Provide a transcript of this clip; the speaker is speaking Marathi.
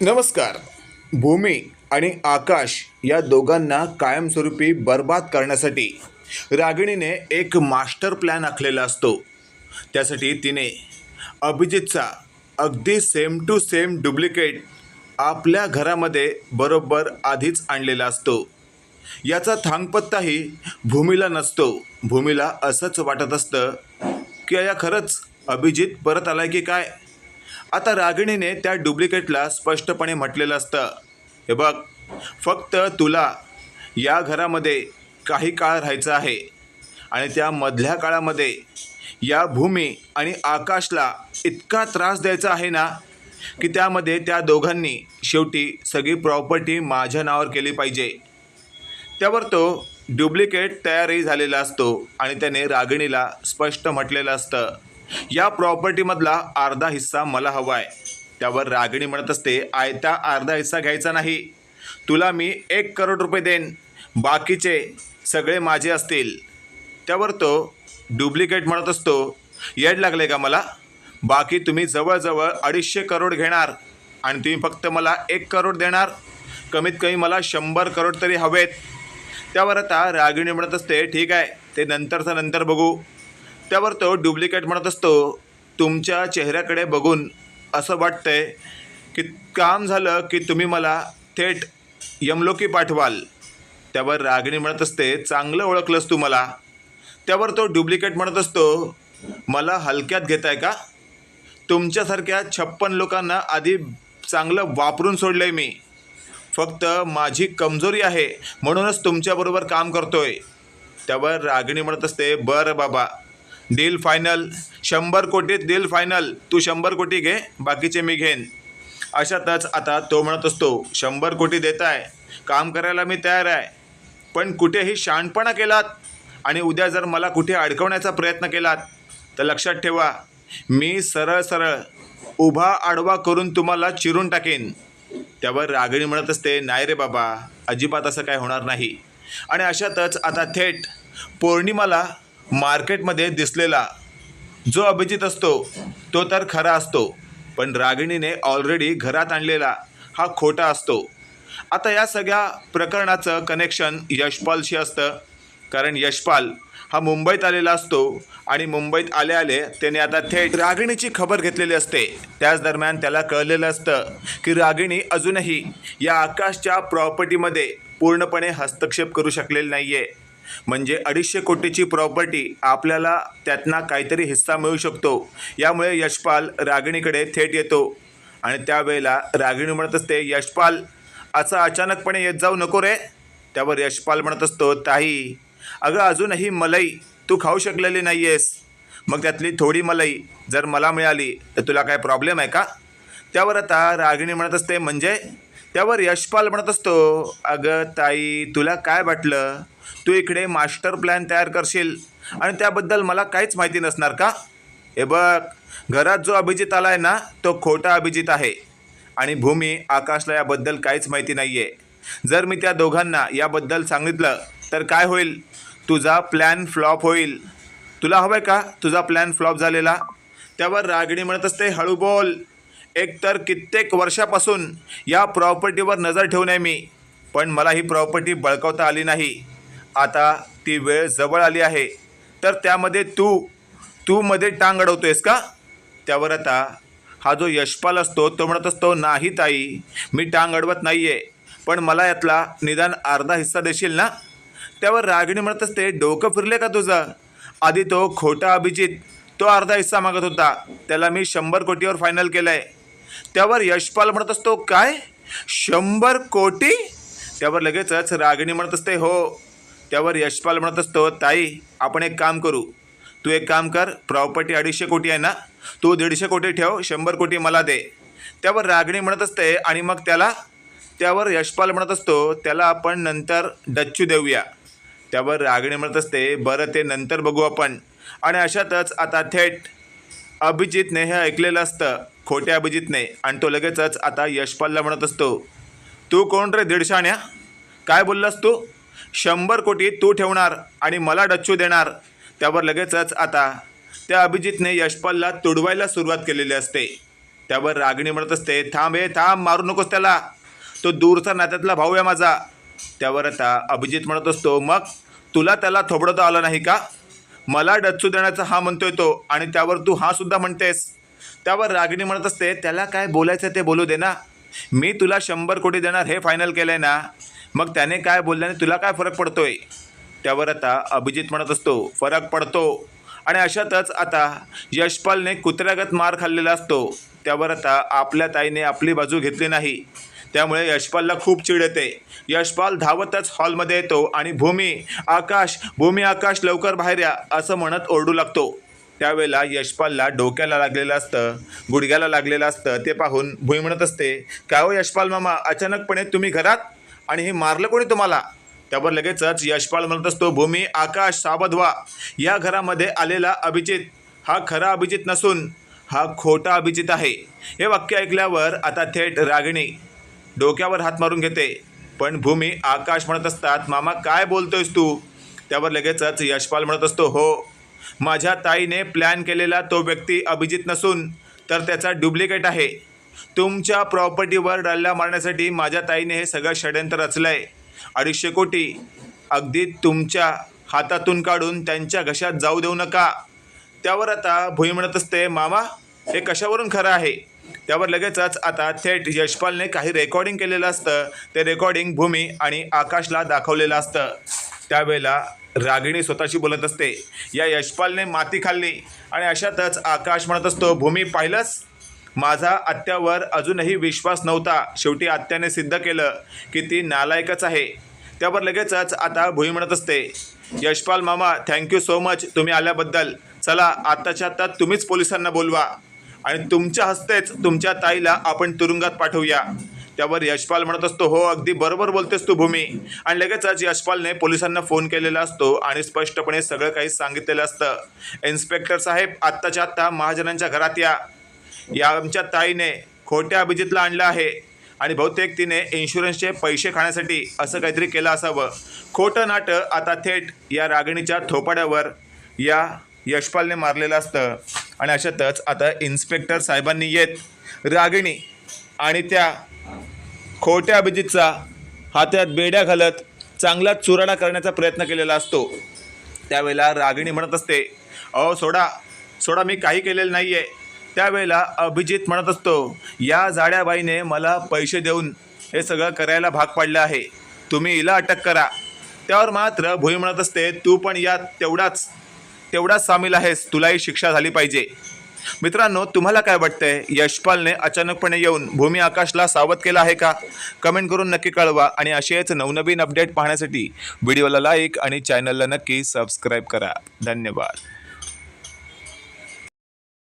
नमस्कार. भूमी आणि आकाश या दोघांना कायमस्वरूपी बर्बाद करण्यासाठी रागिणीने एक मास्टर प्लॅन आखलेला असतो. त्यासाठी तिने अभिजितचा अगदी सेम टू सेम डुप्लिकेट आपल्या घरामध्ये बरोबर आधीच आणलेला असतो. याचा थांगपत्ताही भूमीला नसतो. भूमीला असंच वाटत असतं की या खरंच अभिजित परत आलाय की काय? आता रागिणीने त्या डुप्लिकेटला स्पष्टपणे म्हटलेलं असतं. हे बघ फक्त तुला या घरामध्ये काही काळ राहायचं आहे आणि त्या मधल्या काळामध्ये या भूमी आणि आकाशला इतका त्रास द्यायचा आहे ना की त्यामध्ये त्या दोघांनी शेवटी सगळी प्रॉपर्टी माझ्या नावावर केली पाहिजे. त्यावर तो डुप्लिकेट तयारही झालेला असतो आणि त्याने रागिणीला स्पष्ट म्हटलेलं असतं. या प्रॉपर्टीमधला अर्धा हिस्सा मला हवा आहे. त्यावर रागिणी म्हणत असते आयता अर्धा हिस्सा घ्यायचा नाही. तुला मी एक करोड रुपये देईन. बाकीचे सगळे माझे असतील. त्यावर तो डुप्लिकेट म्हणत असतो येड लागले का मला? बाकी तुम्ही जवळजवळ अडीचशे करोड घेणार आणि तुम्ही फक्त मला एक करोड देणार. कमीत कमी मला शंभर करोड तरी हवेत. त्यावर आता रागिणी म्हणत असते ठीक आहे ते नंतरचं नंतर बघू. त्यावर तो डुप्लिकेट म्हणत असतो. तुमच्या चेहऱ्याकडे बघून असं वाटतंय की काम झालं की तुम्ही मला थेट यमलोकी पाठवाल. त्यावर रागिणी म्हणत असते चांगलं ओळखलंस तू मला. त्यावर तो डुप्लिकेट म्हणत असतो मला हलक्यात घेताय का? तुमच्यासारख्या छप्पन लोकांना आधी चांगलं वापरून सोडलं आहे मी. फक्त माझी कमजोरी आहे म्हणूनच तुमच्याबरोबर काम करतोय. त्यावर रागिणी म्हणत असते बरं बाबा डील फायनल. शंभर कोटीत डील फायनल. तू शंभर कोटी घे बाकीचे मी घेईन. अशातच आता तो म्हणत असतो शंभर कोटी देत आहे. काम करायला मी तयार आहे. पण कुठेही शहाणपणा केलात? आणि उद्या जर मला कुठे अडकवण्याचा प्रयत्न केलात तर लक्षात ठेवा मी सरळ सरळ उभा आडवा करून तुम्हाला चिरून टाकेन. त्यावर रागिणी म्हणत असते नाही रे बाबा अजिबात असं काय होणार नाही. आणि अशातच आता थेट पौर्णिमाला मार्केटमध्ये दिसलेला जो अभिजित असतो तो तर खरा असतो पण रागिणीने ऑलरेडी घरात आणलेला हा खोटा असतो. आता या सगळ्या प्रकरणाचं कनेक्शन यशपालशी असतं. कारण यशपाल हा मुंबईत आलेला असतो आणि मुंबईत आले आले त्याने आता थेट रागिणीची खबर घेतलेली असते. त्याच दरम्यान त्याला कळलेलं असतं की रागिणी अजूनही या आकाशच्या प्रॉपर्टीमध्ये पूर्णपणे हस्तक्षेप करू शकलेली नाही आहे म्हणजे अडीचशे कोटीची प्रॉपर्टी आपल्याला त्यातना काहीतरी हिस्सा मिळू शकतो. यामुळे यशपाल रागिणीकडे थेट येतो. आणि त्यावेळेला रागिणी म्हणत असते यशपाल असं अचानकपणे येत जाऊ नको रे. त्यावर यशपाल म्हणत असतो ताई अगं अजूनही मलाई तू खाऊ शकलेली नाही आहेस मग त्यातली थोडी मलाई जर मला मिळाली तर तुला काय प्रॉब्लेम आहे का? त्यावर आता रागिणी म्हणत असते म्हणजे त्यावर यशपाल म्हणत असतो अगं ताई तुला काय वाटलं? तू इकडे मास्टर प्लॅन तयार करशील आणि त्याबद्दल मला काहीच माहिती नसणार का? हे बघ घरात जो अभिजित आला आहे ना तो खोटा अभिजित आहे. आणि भूमी आकाशला याबद्दल काहीच माहिती नाही आहे जर मी त्या दोघांना याबद्दल सांगितलं तर काय होईल? तुझा प्लॅन फ्लॉप होईल. तुला हवं आहे का? तुझा प्लॅन फ्लॉप झालेला? त्यावर रागिणी म्हणत असते हळू बोल. एकतर कित्येक वर्षापासून या प्रॉपर्टीवर नजर ठेवून आहे मी पण मला ही प्रॉपर्टी बळकावता आली नाही. आता ती वेळ जवळ आली आहे. तर त्यामध्ये तू तू मध्ये टांग अडवतोयस का? त्यावर आता हा जो यशपाल असतो तो म्हणत असतो नाही ताई मी टांग अडवत नाही आहे पण मला यातला निदान अर्धा हिस्सा देशील ना? त्यावर रागिणी म्हणत असते डोकं फिरले का तुझं? आधी तो खोटा अभिजित तो अर्धा हिस्सा मागत होता. त्याला मी शंभर कोटीवर फायनल केलं आहे त्यावर यशपाल म्हणत असतो काय? शंभर कोटी? त्यावर लगेचच रागिणी म्हणत असते हो. त्यावर यशपाल म्हणत असतो ताई आपण एक काम करू. तू एक काम कर प्रॉपर्टी अडीचशे कोटी आहे ना? तू दीडशे कोटी ठेव शंभर कोटी मला दे. त्यावर रागिणी म्हणत असते आणि मग त्याला त्यावर यशपाल म्हणत असतो त्याला आपण नंतर डच्चू देऊया. त्यावर रागिणी म्हणत असते बरं ते नंतर बघू आपण. आणि अशातच आता थेट अभिजितने हे ऐकलेलं असतं. खोट्या अभिजितने आणि तो लगेचच आता यशपालला म्हणत असतो तू कोण रे दीडशाण्या काय बोललास तू? शंभर कोटी तू ठेवणार आणि मला डच्चू देणार. त्यावर लगेचच आता त्या अभिजितने यशपालला तुडवायला सुरुवात केलेली असते. त्यावर रागिणी म्हणत असते थांब हे थांब मारू नकोस त्याला. तो दूरचा नात्यातला भाऊ आहे माझा. त्यावर आता अभिजित म्हणत असतो मग तुला त्याला थोबडता आलं नाही का? मला डच्चू देण्याचा हा म्हणतोय तो आणि त्यावर तू हा सुद्धा म्हणतेस. त्यावर रागिणी म्हणत असते त्याला काय बोलायचं ते बोलू दे ना. मी तुला शंभर कोटी देणार हे फायनल केलं आहे ना. मग त्याने काय बोलल्याने तुला काय फरक पडतोय? त्यावर आता अभिजित म्हणत असतो फरक पडतो. आणि अशातच आता यशपालने कुत्र्यागत मार खाल्लेला असतो. त्यावर आता आपल्या ताईने आपली बाजू घेतली नाही. त्यामुळे यशपालला खूप चिड येते. यशपाल धावतच हॉलमध्ये येतो आणि भूमी आकाश भूमी आकाश लवकर बाहेर या असं म्हणत ओरडू लागतो. त्यावेळेला यशपालला डोक्याला लागलेलं असतं गुडघ्याला लागलेलं असतं. ते पाहून भूमी म्हणत असते काय हो यशपाल मामा अचानकपणे तुम्ही घरात? आणि हे मारलं कोणी तुम्हाला? त्यावर लगेचच यशपाल म्हणत असतो भूमी आकाश सावध व्हा या घरामध्ये आलेला अभिजित हा खरा अभिजित नसून हा खोटा अभिजित आहे. हे वाक्य ऐकल्यावर आता थेट रागिणी डोक्यावर हात मारून घेते. पण भूमी आकाश म्हणत असतात मामा काय बोलतोयस तू? त्यावर लगेचच यशपाल म्हणत असतो हो माझ्या ताईने प्लॅन केलेला तो व्यक्ती अभिजित नसून तर त्याचा डुप्लिकेट आहे. तुमच्या प्रॉपर्टीवर डल्ला मारण्यासाठी माझ्या ताईने हे सगळं षडयंत्र रचलं आहे अडीचशे कोटी. अगदी तुमच्या हातातून काढून त्यांच्या घशात जाऊ देऊ नका. त्यावर आता भुई म्हणत असते मामा हे कशावरून खरं आहे? त्यावर लगेचच आता थेट यशपालने काही रेकॉर्डिंग केलेलं असतं. ते रेकॉर्डिंग भूमी आणि आकाशला दाखवलेलं असतं. त्यावेळेला रागिणी स्वतःशी बोलत असते. या यशपालने माती खाल्ली आणि अशातच आकाश म्हणत असतो भूमी पाहिलंस? माझा आत्यावर अजूनही विश्वास नव्हता. शेवटी आत्याने सिद्ध केलं की ती नालायकच आहे. त्यावर लगेचच आता भुई म्हणत असते यशपाल मामा थँक्यू सो मच तुम्ही आल्याबद्दल. चला आत्ताच्या आत्ता तुम्हीच पोलिसांना बोलवा आणि तुमच्या हस्तेच तुमच्या ताईला आपण तुरुंगात पाठवूया. त्यावर यशपाल म्हणत असतो हो अगदी बरोबर बोलतेस तू भूमी. आणि लगेचच यशपालने पोलिसांना फोन केलेला असतो आणि स्पष्टपणे सगळं काही सांगितलेलं असतं. इन्स्पेक्टर साहेब आत्ताच्या आत्ता महाजनांच्या घरात या. या आमच्या ताईने खोट्या अभिजितला आणलं आहे आणि बहुतेक तिने इन्शुरन्सचे पैसे खाण्यासाठी असं काहीतरी केलं असावं. खोटं नाटं आता थेट या रागिणीच्या थोपाड्यावर या यशपालने मारलेलं असतं. आणि अशातच आता इन्स्पेक्टर साहेबांनी येत रागिणी आणि त्या खोट्या अभिजितचा हातात बेड्या घालत चांगला चुराडा करण्याचा प्रयत्न केलेला असतो. त्यावेळेला रागिणी म्हणत असते अहो सोडा सोडा मी काही केलेलं नाही आहे त्यावेळेला अभिजित म्हणत असतो या जाड्याबाईने मला पैसे देऊन हे सगळं करायला भाग पाडलं आहे. तुम्ही हिला अटक करा. त्यावर मात्र भुई म्हणत असते तू पण यात तेवढाच तेवढाच सामील आहेस. तुलाही शिक्षा झाली पाहिजे. मित्रांनो तुम्हाला काय वाटतंय? यशपालने अचानकपणे येऊन भूमी आकाशला सावध केला आहे का? कमेंट करून नक्की कळवा आणि असेच नवनवीन अपडेट पाहण्यासाठी व्हिडिओला लाईक आणि चॅनलला नक्की सबस्क्राईब करा. धन्यवाद.